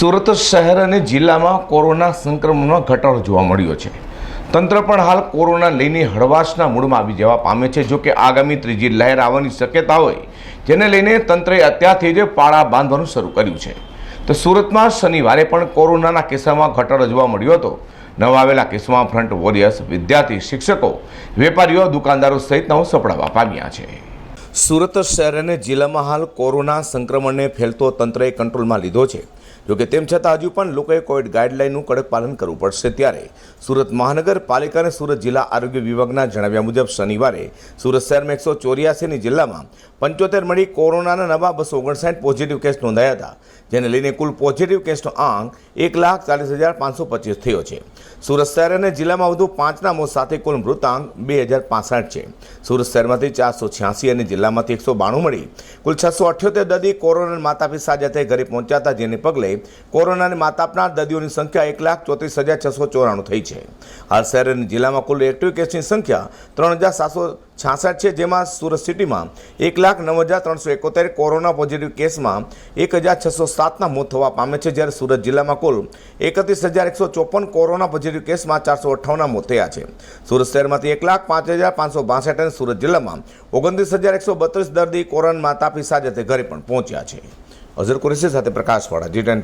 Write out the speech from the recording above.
સુરત શહેર અને જિલ્લામાં કોરોના સંક્રમણમાં ઘટાડો જોવા મળ્યો છે. તંત્ર પણ હાલ કોરોના લઈને હળવાશના મૂળમાં આવી જવા પામે છે. જો કે આગામી ત્રીજી લહેર આવવાની શક્યતા હોય, જેને લઈને તંત્રએ અત્યારથી જ પાળા બાંધવાનું શરૂ કર્યું છે. તો સુરતમાં શનિવારે પણ કોરોનાના કિસ્સામાં ઘટાડો જોવા મળ્યો હતો. નવા આવેલા કિસ્સામાં ફ્રન્ટ વોરિયર્સ, વિદ્યાર્થી, શિક્ષકો, વેપારીઓ, દુકાનદારો સહિતનાઓ સપડાવા પામ્યા છે. સુરત શહેર અને જિલ્લામાં હાલ કોરોના સંક્રમણને ફેલતો તંત્રએ કંટ્રોલમાં લીધો છે. જોકે તેમ છતાં હજુ પણ લોકોએ કોવિડ ગાઈડલાઇનનું કડક પાલન કરવું પડશે ત્યારે સુરત મહાનગરપાલિકા અને સુરત જિલ્લા આરોગ્ય વિભાગના જણાવ્યા મુજબ શનિવારે સુરત શહેરમાં એકસો ચોર્યાસીની જિલ્લામાં પંચોતેર મળી કોરોનાના નવા બસો ઓગણસાઠ પોઝિટિવ કેસ નોંધાયા હતા, જેને લઈને કુલ પોઝિટિવ કેસનો આંક એક લાખ ચાલીસ હજાર પાંચસો પચીસ થયો છે. સુરત શહેર અને જિલ્લામાં વધુ પાંચના મોત સાથે કુલ મૃતાંક બે હજાર પાસઠ છે. સુરત શહેરમાંથી ચારસો છ્યાસી અને જિલ્લામાંથી એકસો બાણું મળી. કુલ છસો અઠ્યોતેર દર્દી કોરોના માતા પિતા સાથે ઘરે પહોંચ્યા હતા, જેને પગલે કોરોનાને માતા આપનાર દર્દીઓની સંખ્યા એક લાખ ચોત્રીસ હજાર છસો ચોરાણું થઈ છે. હાલ શહેર અને જિલ્લામાં કુલ એક્ટિવ કેસની સંખ્યા ત્રણ હજાર સાતસો છાસઠ છે, જેમાં સુરત સિટીમાં એક લાખ નવ હજાર ત્રણસો એકોતેર કોરોના પોઝિટિવ કેસમાં એક હજાર છસો સાતના મોત થવા પામે છે, જ્યારે સુરત જિલ્લામાં કુલ એકત્રીસ હજાર એકસો ચોપન કોરોના પોઝિટિવ કેસમાં ચારસો અઠ્ઠાવનના મોત થયા છે. સુરત શહેરમાંથી એક લાખ પાંચ હજાર પાંચસો બાસઠ અને સુરત જિલ્લામાં ઓગણત્રીસ હજાર એકસો બત્રીસ દર્દી કોરોનામાં તાપી સાજે ઘરે પણ પહોંચ્યા છે. અઝર કુરેશી સાથે પ્રકાશવાળા જી ટેન